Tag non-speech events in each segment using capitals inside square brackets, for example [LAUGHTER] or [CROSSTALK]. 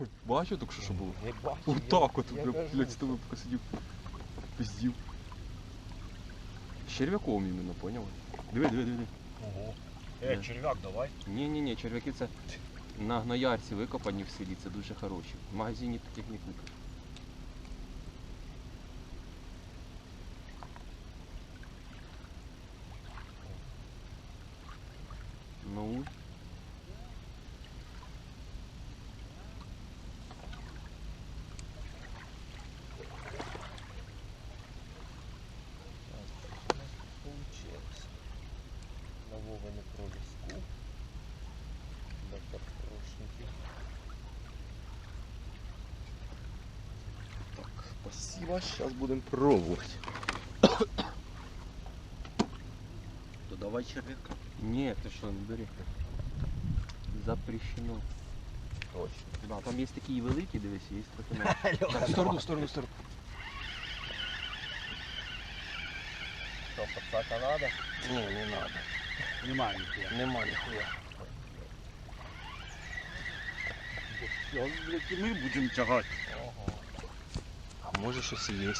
хоч бачив, так що що було? Не бачив. Отак от, я кажу, блядь, з тобою поки сидів. Пиздів. Черв'яком іменно, поняв? Диви, диви, диви. Ого. Е, Да. черв'як, давай. Ні, ні, ні, черв'яки це на гноярці викопані в селі, це дуже хороші. В магазині таких не купиш. Ну, Так, що у нас получилось? Нового не проліску. Для картошників. так, спасибо, зараз будемо пробувати. [COUGHS] То давай черв'яка. Ні, ти що, не бери. Запрещено. Точно. Да, там є такі великі, дивись, є трохи менше. Так, в сторону, в сторону, в сторону. Що, пацака надо? Ні, не треба. Немає ніхуя. Нема ніхуя. І ми будемо тягати. Ого. Може щось і є.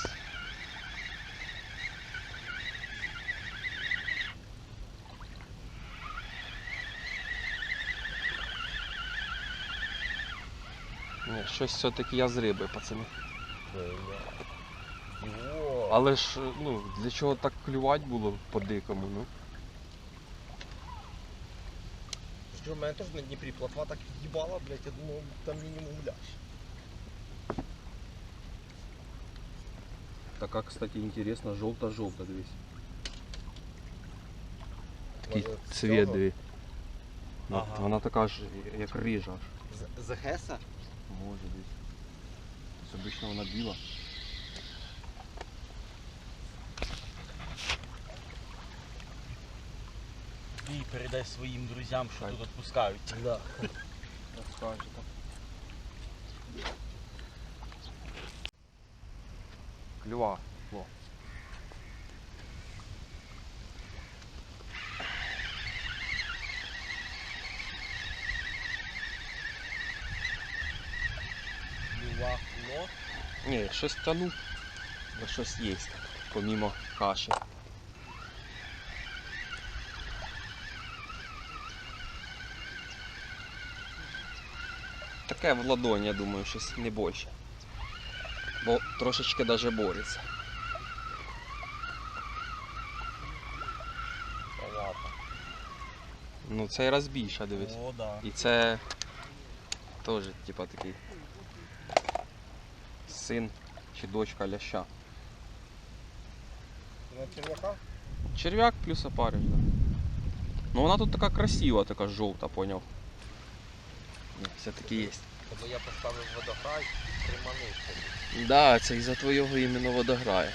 Ні, щось все-таки я з риби, пацани. Але ж, ну, для чого так клювати було по-дикому, ну? Що, в мене теж на Дніпрі плотва так їбала, блядь, я думав, там мінімум лящ. Така, кстати, інтересно, жовта-жовта, дивись. Такий Може, з цвіт, цього? диви. Ага. Вона така ж, як рижа. аж. З- З Геса? Може десь. Ось Обично вона біла. І передай своїм друзям, що тут відпускають. Да. [LAUGHS] Розкаже так. Клюва. Во. Люва, ло. Ні, щось тяну. Ну щось є, помімо каші. Таке в ладоні, я думаю, щось не більше. Бо трошечки даже бореться. Ну цей раз більше, дивись. О, да. І це теж, типа, такий син чи дочка ляща. На черв'яка? Черв'як плюс опариш, да. Ну вона тут така красива, така жовта, поняв. Все-таки є. Тобто я поставив водограй, приманив собі. Да, це із-за твого іменно що.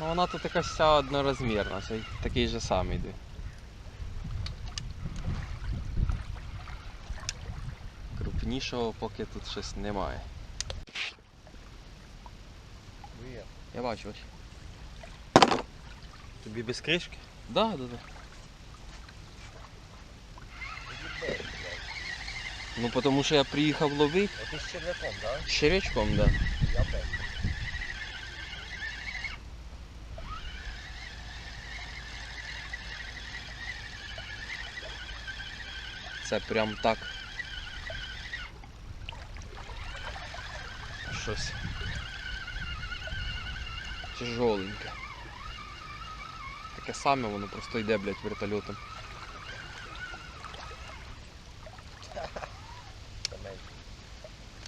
Ну вона тут якась вся однорозмірна, це такий же самий йде. Крупнішого поки тут щось немає. Я бачу ось. Тобі без кришки? Да, да, да. Ну тому що я приїхав ловити А ти з черв'яком, да? з черв'ячком, да. Я без. Це прям так. Щось. Тяжоленьке. Таке саме воно просто йде, блядь, вертольотом.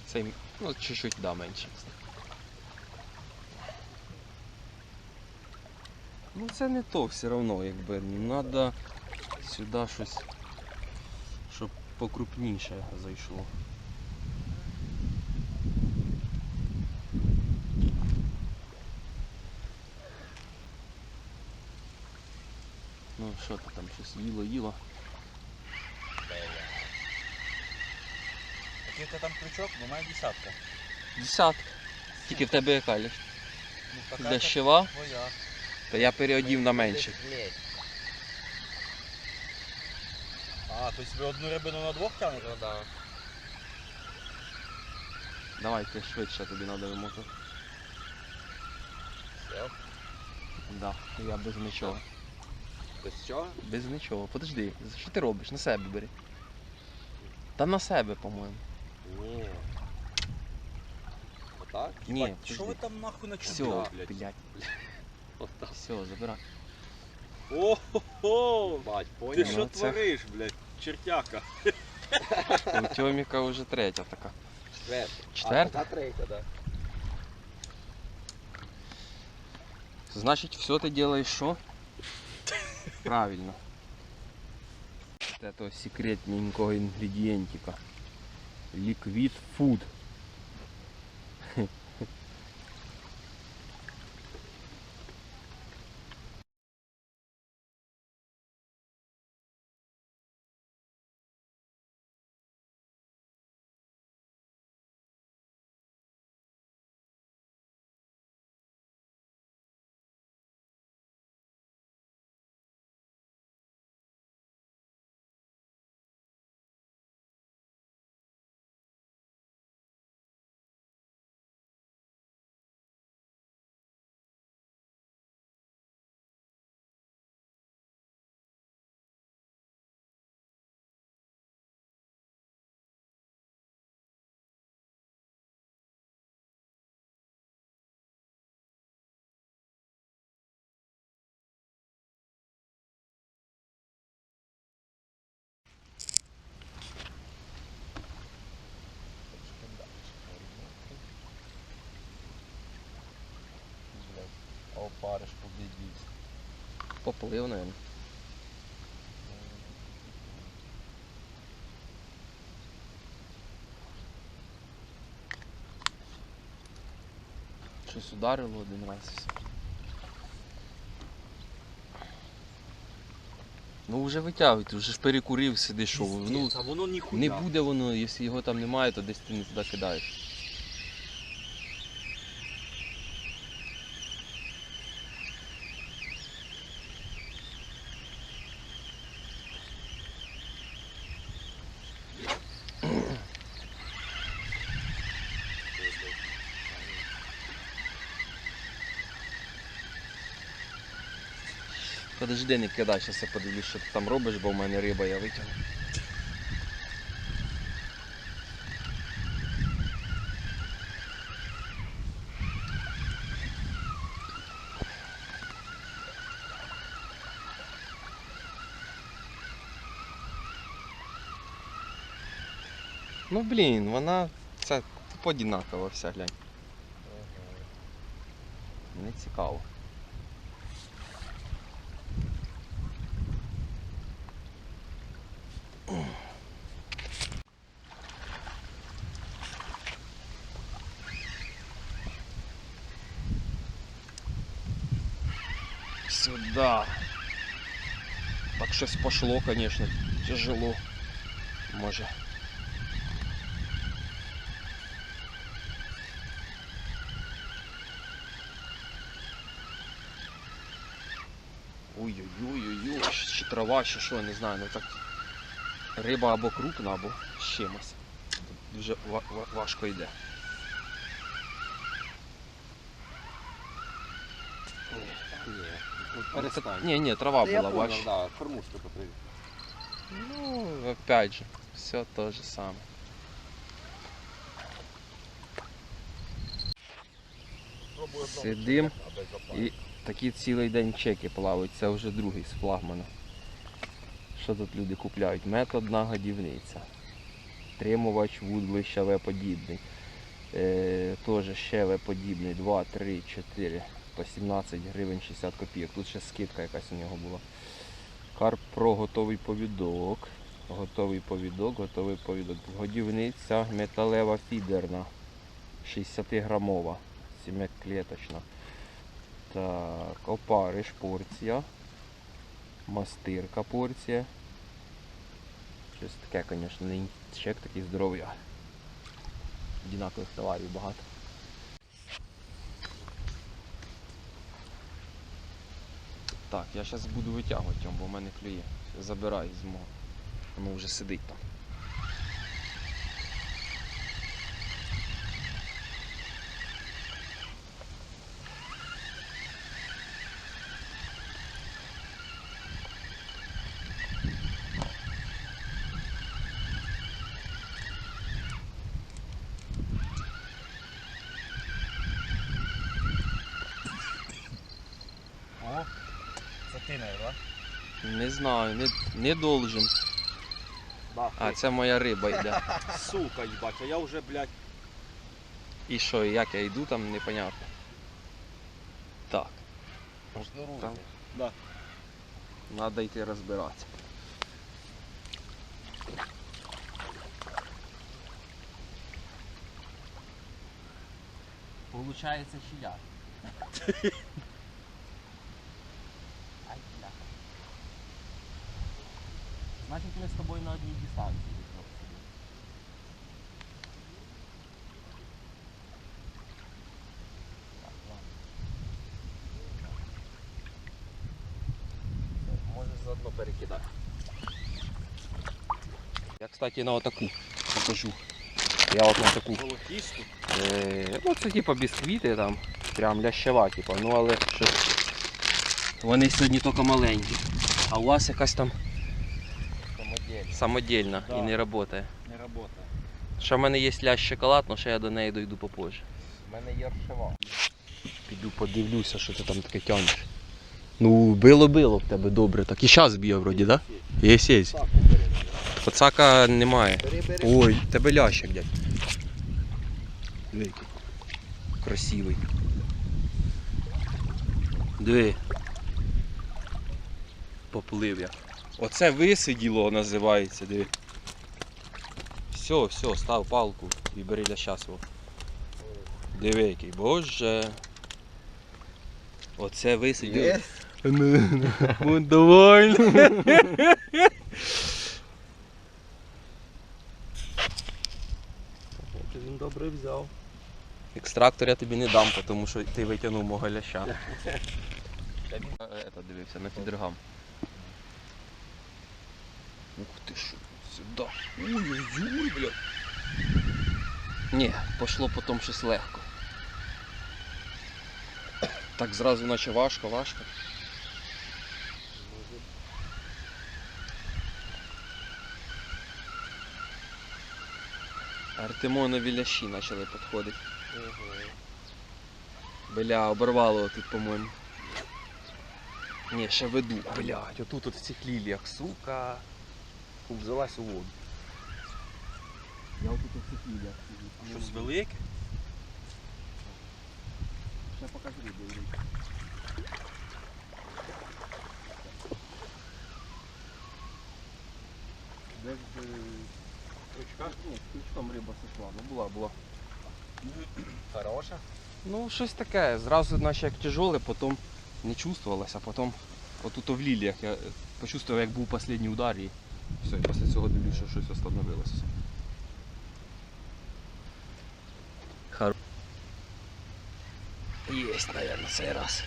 Цей, ну, чуть-чуть, да, менше. Ну це не то все одно, якби. Надо сюди щось, щоб покрупніше зайшло. Ну, Що ти там щось їло, їло? Який ти там крючок? Бо має десятка. Десятка. Тільки в тебе яка лиш? Ну, Дощова, твоя. то я переодів на. Блядь. А, тобто ви одну рибину на двох тягнете? Ну да. Давай ти швидше тобі треба вимотати. Все. Да, я без нічого. Без чого? Без нічого. Подожди, що ти робиш? На себе бери. Та на себе, по-моєму. Ні. Отак? Ні, Бать, Що ви подожди. там нахуй на Все, чудо, блядь? блядь. Отак. [LAUGHS] Все, забирай. О-хо-хо! Бать, Ти поняв? що Ну, це- твориш, блядь? Чертяка. У Тьоміка вже третя така. Четверта. Четверта? А, та третя, да. Значит, все ты делаешь что? Правильно. Вот этого секретненького ингредиентика. Liquid food. А опариш побідівся. Поплив, наверное. Щось ударило один раз. Ну вже витягуй, ти вже ж перекурив, сидиш, що. Ну, воно не буде воно, якщо його там немає, то десь ти не туди кидаєш. Подожди, не кидай, зараз я подивлюсь, що ти там робиш, бо в мене риба я витягну. Ну блін, вона це тупо одинакова вся, глянь. Не цікаво. Сюда. Так щось пошло, конечно, тяжело. Може. Ой-ой-ой-ой, ще трава, ще що, я не знаю, ну так. Риба або крупна, або з чимось. Тут дуже ва- ва- важко йде. Ні. Ну, Перестань. Ні, ні, трава Та я була, понял, да, кормушка потрібна. Ну, опять же, все то же самое. Сидим і такі цілий день чеки плавають. Це вже другий з флагмана. Що тут люди купляють? Методна годівниця. Тримувач вудли щавеподібний. Е, теж щавеподібний. 2, 3, 4 по 17 гривень 60 копійок. Тут ще скидка якась у нього була. Карп про готовий повідок. Готовий повідок, готовий повідок. Годівниця металева фідерна. 60 грамова. Сім'яклеточна. Так, опариш порція. Мастирка порція. Щось таке, звісно, не чек такий здоровий, а одинакових товарів багато. Так, я зараз буду витягувати, бо в мене клює. Забираю з мого. Воно вже сидить там. Не знаю, не, не должен. А, це моя риба йде. [LAUGHS] сука, їбать, а я вже, блядь, І що, і як я йду там, непонятно. Так. Там. Да. треба йти розбиратися. Получається щіляк. Ай, [LAUGHS] бляха. Значить ми з тобою на одній дистанції. хлопці. Так, ладно. Можеш заодно перекидати. Я, кстати, на отаку покажу. Я от на таку. Е, ну, це типа бісквіти там, прям лящева, типа, ну але щось. Вони сьогодні тільки маленькі. А у вас якась там самодільна Да. і не працює. Не работає. Ще в мене є лящ шоколад, але ще я до неї дойду попозже. У мене є ршева. Піду подивлюся, що ти там таке тягнеш. Ну, било-било в тебе добре, так і зараз б'є вроді, так? Да? Є, є. Так, Пацака немає. Ой, тебе лящик, дядь. Диви який. Красивий. Диви. Поплив як. Оце висиділо називається, диви. Все, все, став палку і бери ляща свого. Диви який, боже. Оце висиділо. Є? Ну, довольно. [LAUGHS] добре взяв. Екстрактор я тобі не дам, тому що ти витягнув мого ляща. [LAUGHS] Е, Это дивився на підергам. Ух ти що, сюди. Ой-ой-ой, бля. Ні, пошло потім щось легко. Так зразу наче важко, важко. Артемонові лящі почали підходити. Бля, оборвало тут, по-моєму. Ні, ще веду. Блядь, отут от в цих ліліях, сука. Фу, взялась у воду. Я отут от в цих ліліях сиджу. Щось велике? Ще покажи рибу. Десь крючка? Ні, крючком риба сошла. Ну була, була. Хороша. Ну, щось таке. Зразу наче як тяжеле, потім не чувствувалося, а потім отут в ліліях я почувствував, як був останній удар і все, і після цього дивлюся, що щось остановилося. Хар... Єсть, мабуть, цей раз.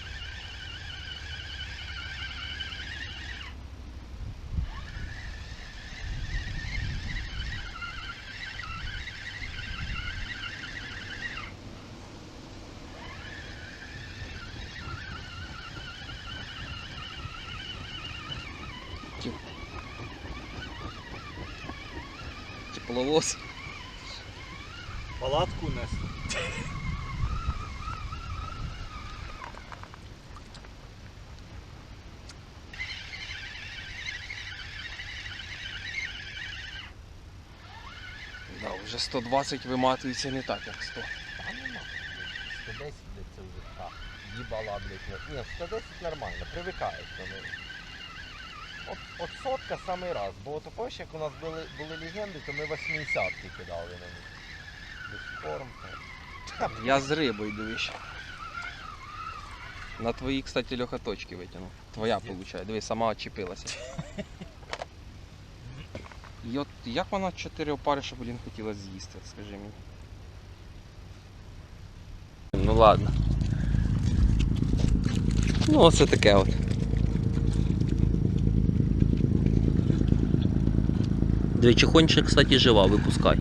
Тепловоз. Палатку нести. Да, вже 120 виматується не так, як 100. Та нема. 110, блядь, це вже так. Їбала, блядь. ну, Ні, 110 нормально, привикаєш до неї. От, от сотка самий раз, бо от помниш, як у нас були, були легенди, то ми 80-ки кидали на них. Без форм. Я з рибою дивись. На твої, кстати, Льоха точки витягнув. Твоя виходить. Диви, сама очепилася. І от як вона чотири опари, що, блін, хотіла з'їсти, скажи мені. Ну ладно. Ну, оце таке от. Диви, чехончик, кстати, жива, випускай.